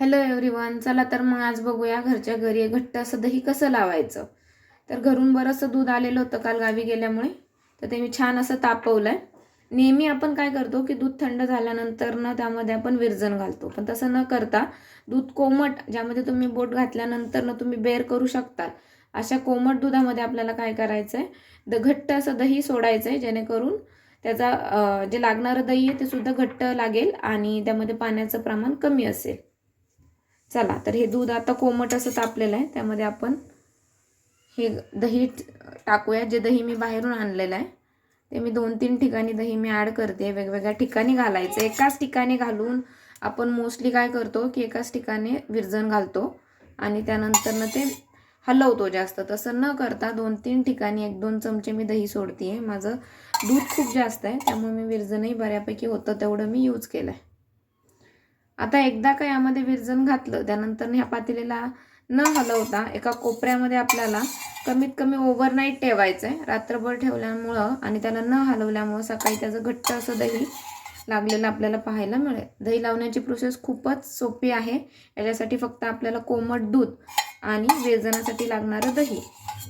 Hello everyone चला तर मग आज बघूया घरच्या घरी घट्ट असं दही कसं लावायचं. तर घरून बरंचसं दूध आलेलं होतं काल गावी गेल्यामुळे तर ते मी छान असं तापवलं आहे नेहमी आपण काय करतो की दूध थंड झाल्यानंतर ना त्यामध्ये आपण विरजण घालतो. पण तसं न करता दूध कोमट ज्यामध्ये तुम्ही बोट घातल्यानंतर ना तुम्ही बेर करू शकता. अशा कोमट दुधामध्ये आपल्याला काय करायचं आहे द घट्ट असं दही सोडायचं आहे जेणेकरून त्याचा जे लागणारं दही आहे ते सुद्धा घट्ट लागेल आणि त्यामध्ये पाण्याचं प्रमाण कमी असेल. चला तर हे दूध आता कोमट असं तापलेलं आहे त्यामध्ये आपण हे दही टाकूया जे दही मी बाहेरून आणलेलं आहे ते मी दोन तीन ठिकाणी दही मी ॲड करते वेगवेगळ्या ठिकाणी घालायचं. एकाच ठिकाणी घालून आपण मोस्टली काय करतो की एकाच ठिकाणी विरजण घालतो आणि त्यानंतरनं ते हलवतो जास्त. तसं न करता दोन तीन ठिकाणी एक दोन चमचे मी दही सोडते आहे माझं दूध खूप जास्त आहे त्यामुळे मी विरजणही बऱ्यापैकी होतं तेवढं मी यूज केलं आहे आता एकदा का यामध्ये विरजन घातलं त्यानंतर ह्या पातेलीला न हलवता एका कोपऱ्यामध्ये आपल्याला कमीत कमी ओव्हरनाईट ठेवायचं आहे रात्रभर ठेवल्यामुळं आणि त्याला न हलवल्यामुळं सकाळी त्याचं घट्ट असं दही लागलेलं आपल्याला पाहायला मिळेल. दही लावण्याची प्रोसेस खूपच सोपी आहे. याच्यासाठी फक्त आपल्याला कोमट दूध आणि वेजनासाठी लागणारं दही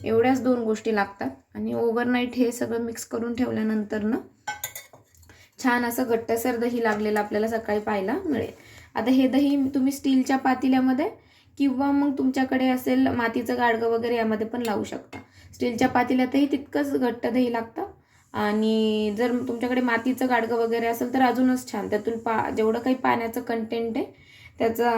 एवढ्याच दोन गोष्टी लागतात. आणि ओव्हरनाईट हे सगळं मिक्स करून ठेवल्यानंतर ना छान असं घट्टसर दही लागलेलं आपल्याला सकाळी पाहायला मिळेल. आता हे दही तुम्ही स्टीलच्या पातेल्यामध्ये किंवा मग तुमच्याकडे असेल मातीचं गाडगं वगैरे यामध्ये पण लावू शकता. स्टीलच्या पातेल्यातही तितकंच घट्ट दही लागतं. आणि जर तुमच्याकडे मातीचं गाडगं वगैरे असेल तर अजूनच छान. त्यातून पा जेवढं काही पाण्याचं कंटेंट आहे त्याचा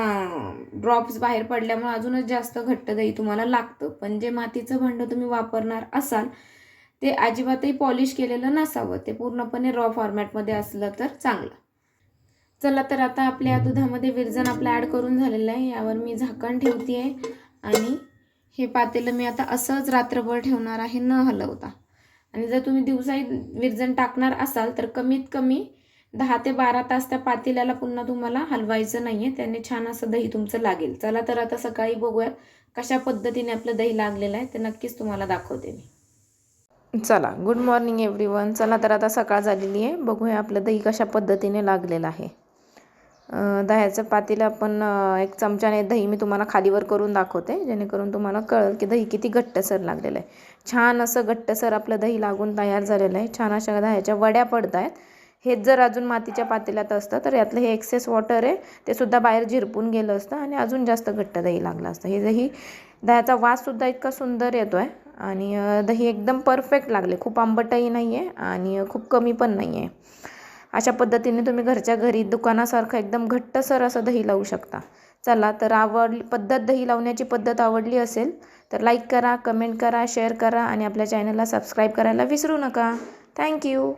ड्रॉप्स बाहेर पडल्यामुळे अजूनच जास्त घट्ट दही तुम्हाला लागतं. पण जे मातीचं भांडं तुम्ही वापरणार असाल ते अजिबातही पॉलिश केलेलं नसावं. ते पूर्णपणे रॉ फॉर्मॅटमध्ये असलं तर चांगलं. चला तर आता आपल्या दुधामध्ये विरजण आपलं ॲड करून झालेलं आहे. यावर मी झाकण ठेवते आहे आणि हे पातेलं मी आता असंच रात्रभर ठेवणार आहे न हलवता. आणि जर तुम्ही दिवसाही विरजण टाकणार असाल तर कमीत कमी दहा ते बारा तास त्या पातेल्याला पुन्हा तुम्हाला हलवायचं नाही आहे त्याने छान असं दही तुमचं लागेल. चला तर आता सकाळी बघूया कशा पद्धतीने आपलं दही लागलेलं आहे. ते नक्कीच तुम्हाला दाखवते मी. चला गुड मॉर्निंग एव्हरीवन चला तर आता सकाळ झालेली आहे. बघूया आपलं दही कशा पद्धतीने लागलेलं आहे. दह्याचं पातेलं आपण एक चमच्याने दही मी तुम्हाला खालीवर करून दाखवते जेणेकरून तुम्हाला कळेल की दही किती घट्टसर लागलेलं आहे. छान असं घट्टसर आपलं दही लागून तयार झालेलं आहे. छान अशा दह्याच्या वड्या पडत आहेत. हेच जर अजून मातीच्या पातेल्यात असतं तर यातलं हे एक्सेस वॉटर आहे ते सुद्धा बाहेर झिरपून गेलं असतं आणि अजून जास्त घट्ट दही लागलं असतं. हे दही दह्याचा वाससुद्धा इतका सुंदर येतो आहे आणि दही एकदम परफेक्ट लागले. खूप आंबटही नाही आहे आणि खूप कमी पण नाही आहे अशा पद्धतीने तुम्ही घरच्या घरी दुकानासारखं एकदम घट्टसर असं दही लावू शकता. चला तर आवडली पद्धत दही लावण्याची पद्धत आवडली असेल तर लाईक करा कमेंट करा शेअर करा आणि आपल्या चॅनलला सबस्क्राईब करायला विसरू नका. थँक्यू